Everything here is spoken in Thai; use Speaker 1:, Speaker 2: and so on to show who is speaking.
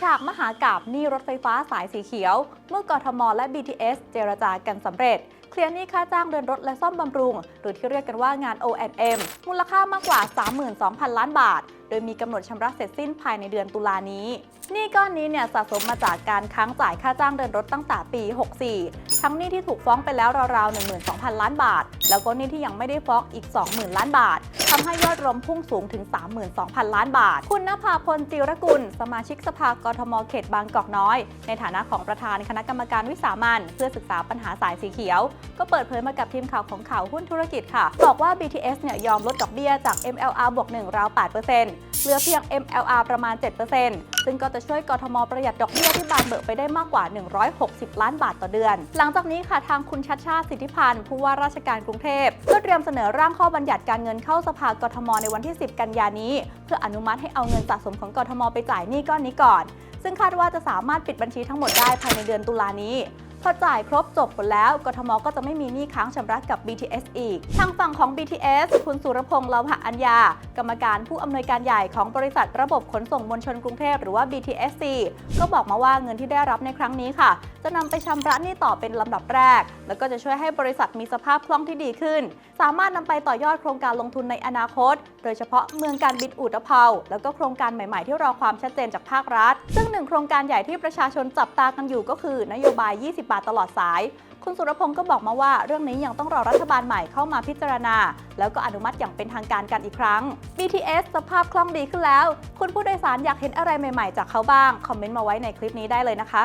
Speaker 1: ฉากมหากาบหนี้รถไฟฟ้าสายสีเขียว เมื่อกทม และ BTS เจรจากันสำเร็จ เคลียร์หนี้ค่าจ้างเดินรถและซ่อมบำรุง หรือที่เรียกกันว่างาน O&M มูลค่ามากกว่า 32,000 ล้านบาทโดยมีกำหนดชำระเสร็จสิ้นภายในเดือนตุลานี้หนี้ก้อนนี้เนี่ยสะสมมาจากการค้างจ่ายค่าจ้างเดินรถตั้งแต่ปี 64 ทั้งหนี้ที่ถูกฟ้องไปแล้วราวๆ 12,000 ล้านบาท แล้วก็หนี้ที่ยังไม่ได้ฟ้องอีก 20,000 ล้านบาททำให้ยอดรวมพุ่งสูงถึง 32,000 ล้านบาท คุณนภาพลจิรกุล สมาชิกสภากทมเขตบางกอกน้อย ในฐานะของประธานคณะกรรมการวิสามันเพื่อศึกษาปัญหาสายสีเขียว ก็เปิดเผยมากับทีมข่าวของข่าวหุ้นธุรกิจค่ะ บอกว่า BTS เนี่ยยอมลดดอกเบี้ยจาก MLR บวก1ราว8%เหลือเพียง MLR ประมาณ 7%ซึ่งก็จะช่วยกทมประหยัดดอกเบี้ยที่บานเบิกไปได้มากกว่า 160 ล้านบาทต่อเดือน หลังจากนี้ค่ะทางคุณชัดชาติสิทธิพันธ์ผู้ว่าราชการกรุงเทพก็เตรียมเสนอร่างข้อบัญญัติการเงินเข้าสภากทมในวันที่ 10 กันยานี้ เพื่ออนุมัติให้เอาเงินสะสมของกทมไปจ่ายหนี้ก้อนนี้ก่อน ซึ่งคาดว่าจะสามารถปิดบัญชีทั้งหมดได้ภายในเดือนตุลานี้พอจ่ายครบจบหมดแล้วกทมก็จะไม่มีหนี้ค้างชำระกับ BTS อีก ทางฝั่งของ BTS คุณสุรพงษ์เลาหะอัญญา กรรมการผู้อำนวยการใหญ่ของบริษัทระบบขนส่งมวลชนกรุงเทพหรือว่า BTSC ก็บอกมาว่าเงินที่ได้รับในครั้งนี้ค่ะ จะนำไปชำระหนี้ต่อเป็นลำดับแรก แล้วก็จะช่วยให้บริษัทมีสภาพคล่องที่ดีขึ้น สามารถนำไปต่อยอดโครงการลงทุนในอนาคต โดยเฉพาะเมืองการบินอุตภเปาแล้วก็โครงการใหม่ๆ ที่รอความชัดเจนจากภาครัฐ ซึ่งหนึ่งโครงการใหญ่ที่ประชาชนจับตากันอยู่ก็คือนโยบาย 20 บาทตลอดสายคุณสุรพงศ์ก็บอกมาว่าเรื่องนี้ยังต้องรอรัฐบาลใหม่เข้ามาพิจารณา แล้วก็อนุมัติอย่างเป็นทางการกันอีกครั้ง BTS สภาพคล่องดีขึ้นแล้ว คุณผู้โดยสารอยากเห็นอะไรใหม่ๆ จากเขาบ้าง คอมเมนต์มาไว้ในคลิปนี้ได้เลยนะคะ